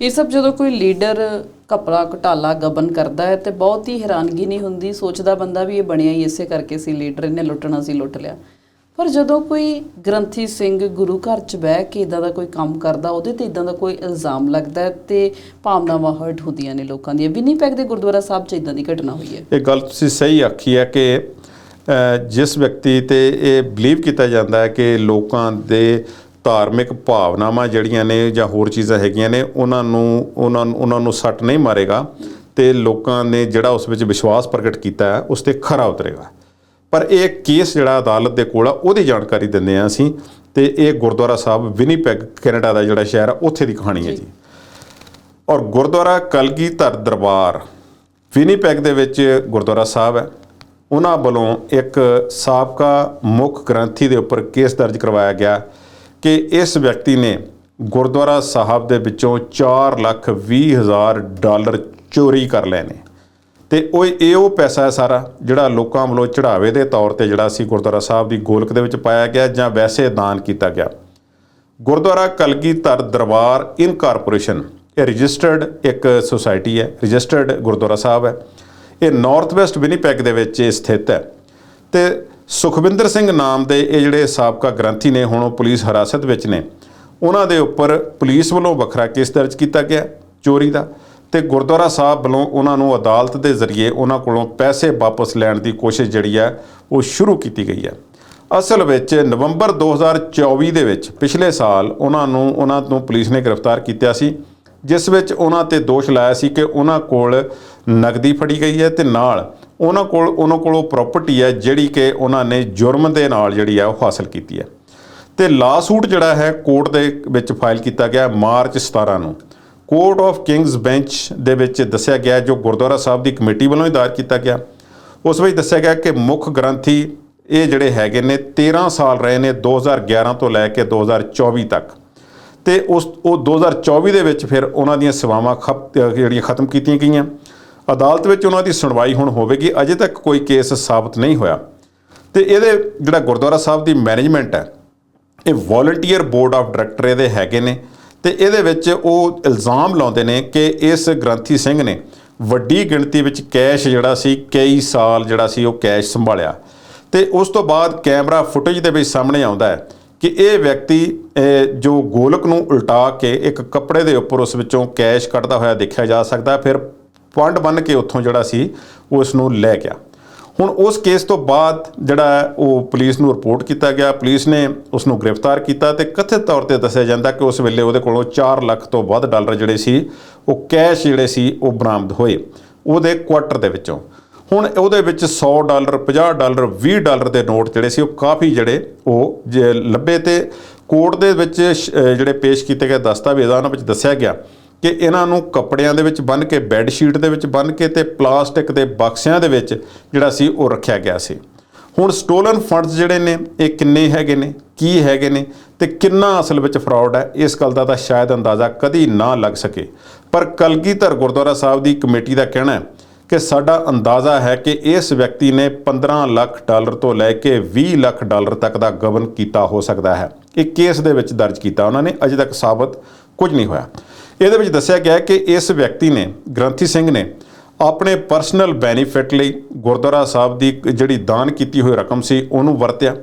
ਇਹ ਸਭ ਜਦੋਂ ਕੋਈ ਲੀਡਰ ਕਪੜਾ ਘਟਾਲਾ ਗਬਨ ਕਰਦਾ ਹੈ ਤੇ ਬਹੁਤ ਹੀ ਹੈਰਾਨਗੀ ਨਹੀਂ ਹੁੰਦੀ, ਸੋਚਦਾ ਬੰਦਾ ਵੀ ਇਹ ਬਣਿਆ ਹੀ ਇਸੇ ਕਰਕੇ ਸੀ, ਲੀਡਰ ਇਹਨੇ ਲੁੱਟਣਾ ਸੀ, ਲੁੱਟ ਲਿਆ। ਪਰ ਜਦੋਂ ਕੋਈ ਗ੍ਰੰਥੀ ਸਿੰਘ ਗੁਰੂ ਘਰ 'ਚ ਬਹਿ ਕੇ ਇਦਾਂ ਦਾ ਕੋਈ ਕੰਮ ਕਰਦਾ, ਉਹਦੇ ਤੇ ਇਦਾਂ ਦਾ ਕੋਈ ਇਲਜ਼ਾਮ ਲੱਗਦਾ ਹੈ ਤੇ ਭਾਵਨਾਵਾਂ ਹਰਟ ਹੁੰਦੀਆਂ ਨੇ ਲੋਕਾਂ ਦੀਆਂ। ਵੀ ਵਿਨੀਪੈਗ ਦੇ ਗੁਰਦੁਆਰਾ ਸਾਹਿਬ 'ਚ ਇਦਾਂ ਦੀ ਘਟਨਾ ਹੋਈ ਹੈ। ਇਹ ਗੱਲ ਤੁਸੀਂ ਸਹੀ ਆਖੀ ਹੈ ਕਿ ਜਿਸ ਵਿਅਕਤੀ ਤੇ ਇਹ ਬਲੀਵ ਕੀਤਾ ਜਾਂਦਾ ਹੈ ਕਿ ਲੋਕਾਂ ਦੇ ਧਾਰਮਿਕ ਭਾਵਨਾਵਾਂ ਜਿਹੜੀਆਂ ਨੇ ਜਾਂ ਹੋਰ ਚੀਜ਼ਾਂ ਹੈਗੀਆਂ ਨੇ ਉਹਨਾਂ ਨੂੰ ਉਹਨਾਂ ਨੂੰ ਉਹਨਾਂ ਨੂੰ ਸੱਟ ਨਹੀਂ ਮਾਰੇਗਾ ਤੇ ਲੋਕਾਂ ਨੇ ਜਿਹੜਾ ਉਸ ਵਿੱਚ ਵਿਸ਼ਵਾਸ ਪ੍ਰਗਟ ਕੀਤਾ ਹੈ ਉਸ ਤੇ ਖਰਾ ਉਤਰੇਗਾ। ਪਰ ਇਹ ਕੇਸ ਜਿਹੜਾ ਅਦਾਲਤ ਦੇ ਕੋਲ ਆ ਉਹਦੀ ਜਾਣਕਾਰੀ ਦਿੰਦੇ ਆ ਅਸੀਂ ਤੇ ਇਹ ਗੁਰਦੁਆਰਾ ਸਾਹਿਬ ਵਿਨੀਪੈਗ ਕੈਨੇਡਾ ਦਾ ਜਿਹੜਾ ਸ਼ਹਿਰ ਆ ਉੱਥੇ ਦੀ ਕਹਾਣੀ ਹੈ ਜੀ। ਔਰ ਗੁਰਦੁਆਰਾ ਕਲਗੀਧਰ ਦਰਬਾਰ ਵਿਨੀਪੈਗ ਦੇ ਵਿੱਚ ਗੁਰਦੁਆਰਾ ਸਾਹਿਬ ਹੈ। ਉਹਨਾਂ ਵੱਲੋਂ ਇੱਕ ਸਾਬਕਾ ਮੁੱਖ ਗ੍ਰੰਥੀ ਦੇ ਉੱਪਰ ਕੇਸ ਦਰਜ ਕਰਵਾਇਆ ਗਿਆ। ਕਿ ਇਸ ਵਿਅਕਤੀ ਨੇ ਗੁਰਦੁਆਰਾ ਸਾਹਿਬ ਦੇ ਵਿੱਚੋਂ 4 ਲੱਖ 20 ਹਜ਼ਾਰ ਡਾਲਰ ਚੋਰੀ ਕਰ ਲਏ ਨੇ। ਤੇ ਉਹ ਇਹ ਉਹ ਪੈਸਾ ਹੈ ਸਾਰਾ ਜਿਹੜਾ ਲੋਕਾਂ ਵੱਲੋਂ ਚੜਾਵੇ ਦੇ ਤੌਰ ਤੇ ਜਿਹੜਾ ਸੀ ਗੁਰਦੁਆਰਾ ਸਾਹਿਬ ਦੀ ਗੋਲਕ ਦੇ ਵਿੱਚ ਪਾਇਆ ਗਿਆ, ਜਾਂ ਵੈਸੇ ਦਾਨ ਕੀਤਾ ਗਿਆ। ਗੁਰਦੁਆਰਾ ਕਲਗੀਧਰ ਦਰਬਾਰ ਇਨਕਾਰਪੋਰੇਸ਼ਨ ਇਹ ਰਜਿਸਟਰਡ ਇੱਕ ਸੁਸਾਇਟੀ ਹੈ, ਰਜਿਸਟਰਡ ਗੁਰਦੁਆਰਾ ਸਾਹਿਬ ਹੈ। ਇਹ ਨਾਰਥ ਵੈਸਟ ਵਿਨੀਪੈਗ ਦੇ ਵਿੱਚ ਇਹ ਸਥਿਤ ਹੈ। ਤੇ ਸੁਖਵਿੰਦਰ ਸਿੰਘ ਨਾਮ ਦੇ ਇਹ ਜਿਹੜੇ ਸਾਬਕਾ ਗ੍ਰੰਥੀ ਨੇ, ਹੁਣ ਉਹ ਪੁਲਿਸ ਹਿਰਾਸਤ ਵਿੱਚ ਨੇ। ਉਹਨਾਂ ਦੇ ਉੱਪਰ ਪੁਲਿਸ ਵੱਲੋਂ ਵੱਖਰਾ ਕੇਸ ਦਰਜ ਕੀਤਾ ਗਿਆ ਚੋਰੀ ਦਾ ਤੇ ਗੁਰਦੁਆਰਾ ਸਾਹਿਬ ਵੱਲੋਂ ਉਹਨਾਂ ਨੂੰ ਅਦਾਲਤ ਦੇ ਜ਼ਰੀਏ ਉਹਨਾਂ ਕੋਲੋਂ ਪੈਸੇ ਵਾਪਸ ਲੈਣ ਦੀ ਕੋਸ਼ਿਸ਼ ਜਿਹੜੀ ਹੈ, ਉਹ ਸ਼ੁਰੂ ਕੀਤੀ ਗਈ ਹੈ। ਅਸਲ ਵਿੱਚ ਨਵੰਬਰ 2024 ਦੇ ਵਿੱਚ ਪਿਛਲੇ ਸਾਲ ਉਹਨਾਂ ਨੂੰ, ਉਹਨਾਂ ਤੋਂ ਪੁਲਿਸ ਨੇ ਗ੍ਰਿਫਤਾਰ ਕੀਤਾ ਸੀ, ਜਿਸ ਵਿੱਚ ਉਹਨਾਂ ਤੇ ਦੋਸ਼ ਲਾਇਆ ਸੀ ਕਿ ਉਹਨਾਂ ਕੋਲ ਨਗਦੀ ਫੜੀ ਗਈ ਹੈ ਤੇ ਨਾਲ ਉਹਨਾਂ ਕੋਲ ਉਹਨਾਂ ਕੋਲ ਉਹ ਪ੍ਰਾਪਰਟੀ ਹੈ ਜਿਹੜੀ ਕਿ ਉਹਨਾਂ ਨੇ ਜੁਰਮ ਦੇ ਨਾਲ ਜਿਹੜੀ ਹੈ ਉਹ ਹਾਸਲ ਕੀਤੀ ਹੈ। ਤੇ ਲਾਸੂਟ ਜਿਹੜਾ ਹੈ ਕੋਰਟ ਦੇ ਵਿੱਚ ਫਾਈਲ ਕੀਤਾ ਗਿਆ ਮਾਰਚ 17 ਨੂੰ। ਕੋਰਟ ਆਫ ਕਿੰਗਸ ਬੈਂਚ ਦੇ ਵਿੱਚ ਦੱਸਿਆ ਗਿਆ ਜੋ ਗੁਰਦੁਆਰਾ ਸਾਹਿਬ ਦੀ ਕਮੇਟੀ ਵੱਲੋਂ ਹੀ ਦਾਇਰ ਕੀਤਾ ਗਿਆ। ਉਸ ਵਿੱਚ ਦੱਸਿਆ ਗਿਆ ਕਿ ਮੁੱਖ ਗ੍ਰੰਥੀ ਇਹ ਜਿਹੜੇ ਹੈਗੇ ਨੇ 13 ਸਾਲ ਰਹੇ ਨੇ 2011 ਤੋਂ ਲੈ ਕੇ 2024 ਤੱਕ। ਤੇ ਉਸ, ਉਹ 2024 ਦੇ ਵਿੱਚ ਫਿਰ ਉਹਨਾਂ ਦੀਆਂ ਸੇਵਾਵਾਂ ਖਪ, ਜਿਹੜੀਆਂ ਖਤਮ ਕੀਤੀਆਂ ਗਈਆਂ। ਅਦਾਲਤ ਵਿੱਚ ਉਹਨਾਂ ਦੀ ਸੁਣਵਾਈ ਹੁਣ ਹੋਵੇਗੀ, ਅਜੇ ਤੱਕ ਕੋਈ ਕੇਸ ਸਾਬਤ ਨਹੀਂ ਹੋਇਆ। ਤੇ ਇਹਦੇ ਜਿਹੜਾ ਗੁਰਦੁਆਰਾ ਸਾਹਿਬ ਦੀ ਮੈਨੇਜਮੈਂਟ ਹੈ, ਇਹ ਵੋਲੰਟੀਅਰ ਬੋਰਡ ਆਫ ਡਾਇਰੈਕਟਰ ਇਹਦੇ ਹੈਗੇ ਨੇ। ਤੇ ਇਹਦੇ ਵਿੱਚ ਉਹ ਇਲਜ਼ਾਮ ਲਾਉਂਦੇ ਨੇ ਕਿ ਇਸ ਗ੍ਰੰਥੀ ਸਿੰਘ ਨੇ ਵੱਡੀ ਗਿਣਤੀ ਵਿੱਚ ਕੈਸ਼ ਜਿਹੜਾ ਸੀ, ਕਈ ਸਾਲ ਜਿਹੜਾ ਸੀ ਉਹ ਕੈਸ਼ ਸੰਭਾਲਿਆ। ਤੇ ਉਸ ਤੋਂ ਬਾਅਦ ਕੈਮਰਾ ਫੁਟੇਜ ਦੇ ਵਿੱਚ ਸਾਹਮਣੇ ਆਉਂਦਾ ਹੈ ਕਿ ਇਹ ਵਿਅਕਤੀ ਜੋ ਗੋਲਕ ਨੂੰ ਉਲਟਾ ਕੇ ਇੱਕ ਕੱਪੜੇ ਦੇ ਉੱਪਰ ਉਸ ਵਿੱਚੋਂ ਕੈਸ਼ ਕੱਢਦਾ ਹੋਇਆ ਦੇਖਿਆ ਜਾ ਸਕਦਾ ਫਿਰ ਪੁਆਇੰਟ ਬੰਨ ਕੇ ਉੱਥੋਂ ਜਿਹੜਾ ਸੀ, ਉਹ ਇਸ ਨੂੰ ਲੈ ਗਿਆ। ਹੁਣ ਉਸ ਕੇਸ ਤੋਂ ਬਾਅਦ ਜਿਹੜਾ ਉਹ ਪੁਲਿਸ ਨੂੰ ਰਿਪੋਰਟ ਕੀਤਾ ਗਿਆ। ਪੁਲਿਸ ਨੇ ਉਸ ਨੂੰ ਗ੍ਰਿਫਤਾਰ ਕੀਤਾ ਤੇ ਕਥਿਤ ਤੌਰ ਤੇ ਦੱਸਿਆ ਜਾਂਦਾ ਕਿ ਉਸ ਵੇਲੇ ਉਹਦੇ ਕੋਲੋਂ 4 ਲੱਖ ਤੋਂ ਵੱਧ ਡਾਲਰ ਜਿਹੜੇ ਸੀ, ਉਹ ਕੈਸ਼ ਜਿਹੜੇ ਸੀ, ਉਹ ਬਰਾਮਦ ਹੋਏ ਉਹਦੇ ਕੁਆਟਰ ਦੇ ਵਿੱਚੋਂ। ਹੁਣ ਉਹਦੇ ਵਿੱਚ 100 ਡਾਲਰ 50 ਡਾਲਰ 20 ਡਾਲਰ ਦੇ ਨੋਟ ਜਿਹੜੇ ਸੀ, ਉਹ ਕਾਫੀ ਜਿਹੜੇ ਉਹ ਜੇ ਲੱਭੇ ਤੇ ਕੋਰਟ ਦੇ ਵਿੱਚ ਸ਼- ਜਿਹੜੇ ਪੇਸ਼ ਕੀਤੇ ਗਏ ਦਸਤਾਵੇਜ਼ਾਂ ਉਹਨਾਂ ਵਿੱਚ ਦੱਸਿਆ ਗਿਆ ਕਿ ਇਹਨਾਂ ਨੂੰ ਕੱਪੜਿਆਂ ਦੇ ਵਿੱਚ ਬੰਨ੍ਹ ਕੇ ਬੈੱਡ ਸ਼ੀਟ ਦੇ ਵਿੱਚ ਬੰਨ੍ਹ ਕੇ ਤੇ ਪਲਾਸਟਿਕ ਦੇ ਬਕਸਿਆਂ ਦੇ ਵਿੱਚ ਜਿਹੜਾ ਸੀ ਉਹ ਰੱਖਿਆ ਗਿਆ ਸੀ। ਹੁਣ ਸਟੋਲਨ ਫੰਡਸ ਜਿਹੜੇ ਨੇ, ਇਹ ਕਿੰਨੇ ਹੈਗੇ ਨੇ, ਕੀ ਹੈਗੇ ਨੇ ਤੇ ਕਿੰਨਾ ਅਸਲ ਵਿੱਚ ਫਰਾਡ ਹੈ, ਇਸ ਗੱਲ ਦਾ ਤਾਂ ਸ਼ਾਇਦ ਅੰਦਾਜ਼ਾ ਕਦੀ ਨਾ ਲੱਗ ਸਕੇ। ਪਰ ਕਲਗੀਧਰ ਗੁਰਦੁਆਰਾ ਸਾਹਿਬ ਦੀ ਕਮੇਟੀ ਦਾ ਕਹਿਣਾ ਹੈ ਕਿ ਸਾਡਾ ਅੰਦਾਜ਼ਾ ਹੈ ਕਿ ਇਸ ਵਿਅਕਤੀ ਨੇ 15 ਲੱਖ ਡਾਲਰ ਤੋਂ ਲੈ ਕੇ 20 ਲੱਖ ਡਾਲਰ ਤੱਕ ਦਾ ਗਬਨ ਕੀਤਾ ਹੋ ਸਕਦਾ ਹੈ। ਇਹ ਕੇਸ ਦੇ ਵਿੱਚ ਦਰਜ ਕੀਤਾ ਉਹਨਾਂ ਨੇ, ਅਜੇ ਤੱਕ ਸਾਬਤ ਕੁਝ ਨਹੀਂ ਹੋਇਆ। ਇਹਦੇ ਵਿੱਚ ਦੱਸਿਆ ਗਿਆ ਕਿ ਇਸ ਵਿਅਕਤੀ ਨੇ, ਗ੍ਰੰਥੀ ਸਿੰਘ ਨੇ, ਆਪਣੇ ਪਰਸਨਲ ਬੈਨੀਫਿਟ ਲਈ ਗੁਰਦੁਆਰਾ ਸਾਹਿਬ ਦੀ ਜਿਹੜੀ ਦਾਨ ਕੀਤੀ ਹੋਈ ਰਕਮ ਸੀ, ਉਹਨੂੰ ਵਰਤਿਆ।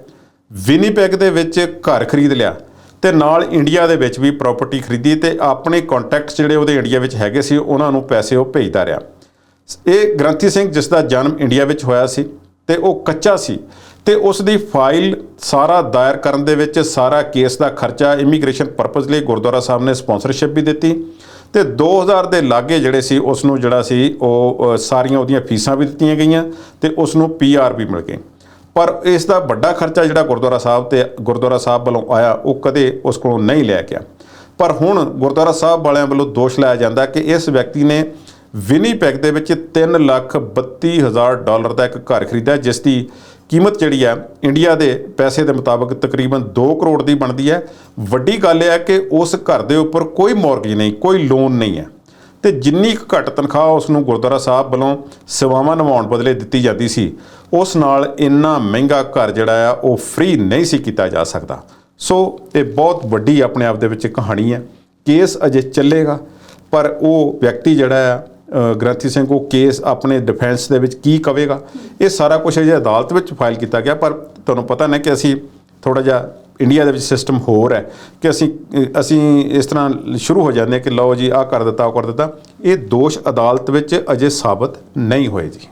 ਵਿਨੀਪੈਗ ਦੇ ਵਿੱਚ ਘਰ ਖਰੀਦ ਲਿਆ ਤੇ ਨਾਲ ਇੰਡੀਆ ਦੇ ਵਿੱਚ ਵੀ ਪ੍ਰਾਪਰਟੀ ਖਰੀਦੀ ਤੇ ਆਪਣੇ ਕੰਟੈਕਟਸ ਜਿਹੜੇ ਉਹਦੇ ਇੰਡੀਆ ਵਿੱਚ ਹੈਗੇ ਸੀ, ਉਹਨਾਂ ਨੂੰ ਪੈਸੇ ਉਹ ਭੇਜਦਾ ਰਿਹਾ। ਇਹ ਗ੍ਰੰਥੀ ਸਿੰਘ, ਜਿਸ ਦਾ ਜਨਮ ਇੰਡੀਆ ਵਿੱਚ ਹੋਇਆ ਸੀ ਤੇ ਉਹ ਕੱਚਾ ਸੀ। ਤੇ ਉਸ ਦੀ ਫਾਈਲ ਸਾਰਾ ਦਾਇਰ ਕਰਨ ਦੇ ਵਿੱਚ ਸਾਰਾ ਕੇਸ ਦਾ ਖਰਚਾ ਇਮੀਗ੍ਰੇਸ਼ਨ ਪਰਪਸ ਲਈ ਗੁਰਦੁਆਰਾ ਸਾਹਿਬ ਨੇ ਸਪਾਂਸਰਸ਼ਿਪ ਵੀ ਦਿੱਤੀ ਤੇ 2000 ਦੇ ਲਾਗੇ ਜਿਹੜੇ ਸੀ, ਉਸ ਨੂੰ ਜਿਹੜਾ ਸੀ, ਉਹ ਸਾਰੀਆਂ ਉਹਦੀਆਂ ਫੀਸਾਂ ਵੀ ਦਿੱਤੀਆਂ ਗਈਆਂ ਤੇ ਉਸ ਨੂੰ ਪੀਆਰ ਵੀ ਮਿਲ ਗਈ ਪਰ ਇਸ ਦਾ ਵੱਡਾ ਖਰਚਾ ਜਿਹੜਾ ਗੁਰਦੁਆਰਾ ਸਾਹਿਬ ਤੇ ਗੁਰਦੁਆਰਾ ਸਾਹਿਬ ਵੱਲੋਂ ਆਇਆ, ਉਹ ਕਦੇ ਉਸ ਕੋਲੋਂ ਨਹੀਂ ਲਿਆ ਗਿਆ। ਪਰ ਹੁਣ ਗੁਰਦੁਆਰਾ ਸਾਹਿਬ ਵਾਲਿਆਂ ਵੱਲੋਂ ਦੋਸ਼ ਲਾਇਆ ਜਾਂਦਾ ਕਿ ਇਸ ਵਿਅਕਤੀ ਨੇ ਵਿਨੀਪੈਗ ਦੇ ਵਿੱਚ 3 ਲੱਖ 32 ਹਜ਼ਾਰ ਡਾਲਰ ਦਾ ਇੱਕ ਘਰ ਖਰੀਦਿਆ, ਜਿਸ ਦੀ ਕੀਮਤ ਜਿਹੜੀ ਹੈ ਇੰਡੀਆ ਦੇ ਪੈਸੇ ਦੇ ਮੁਤਾਬਕ ਤਕਰੀਬਨ 2 ਕਰੋੜ ਦੀ ਬਣਦੀ ਹੈ। ਵੱਡੀ ਗੱਲ ਇਹ ਹੈ ਕਿ ਉਸ ਘਰ ਦੇ ਉੱਪਰ ਕੋਈ ਮੌਰਗੇਜ ਨਹੀਂ, ਕੋਈ ਲੋਨ ਨਹੀਂ ਹੈ। ਤੇ ਜਿੰਨੀ ਕੁ ਘੱਟ ਤਨਖਾਹ ਉਸ ਨੂੰ ਗੁਰਦੁਆਰਾ ਸਾਹਿਬ ਵੱਲੋਂ ਸੇਵਾਵਾਂ ਨਿਭਾਉਣ ਬਦਲੇ ਦਿੱਤੀ ਜਾਂਦੀ ਸੀ, ਉਸ ਨਾਲ ਇੰਨਾ ਮਹਿੰਗਾ ਘਰ ਜਿਹੜਾ ਆ, ਉਹ ਫ੍ਰੀ ਨਹੀਂ ਸੀ ਕੀਤਾ ਜਾ ਸਕਦਾ। ਸੋ ਇਹ ਬਹੁਤ ਵੱਡੀ ਆਪਣੇ ਆਪ ਦੇ ਵਿੱਚ ਕਹਾਣੀ ਹੈ। ਕੇਸ ਅਜੇ ਚੱਲੇਗਾ, ਪਰ ਉਹ ਵਿਅਕਤੀ ਜਿਹੜਾ ਆ ਗ੍ਰੰਥੀ ਸਿੰਘ, ਉਹ ਕੇਸ ਆਪਣੇ ਡਿਫੈਂਸ ਦੇ ਵਿੱਚ ਕੀ ਕਵੇਗਾ? ਇਹ ਸਾਰਾ ਕੁਝ ਅਜੇ ਅਦਾਲਤ ਵਿੱਚ ਫਾਈਲ ਕੀਤਾ ਗਿਆ, ਪਰ ਤੁਹਾਨੂੰ ਪਤਾ ਨਾ ਕਿ ਅਸੀਂ ਥੋੜਾ ਜਿਹਾ ਇੰਡੀਆ ਦੇ ਵਿੱਚ ਸਿਸਟਮ ਹੋਰ ਹੈ ਕਿ ਅਸੀਂ ਅਸੀਂ ਇਸ ਤਰ੍ਹਾਂ ਸ਼ੁਰੂ ਹੋ ਜਾਂਦੇ ਹਾਂ ਕਿ ਲਓ ਜੀ, ਆਹ ਕਰ ਦਿੱਤਾ, ਉਹ ਕਰ ਦਿੱਤਾ। ਇਹ ਦੋਸ਼ ਅਦਾਲਤ ਵਿੱਚ ਅਜੇ ਸਾਬਤ ਨਹੀਂ ਹੋਏ ਜੀ।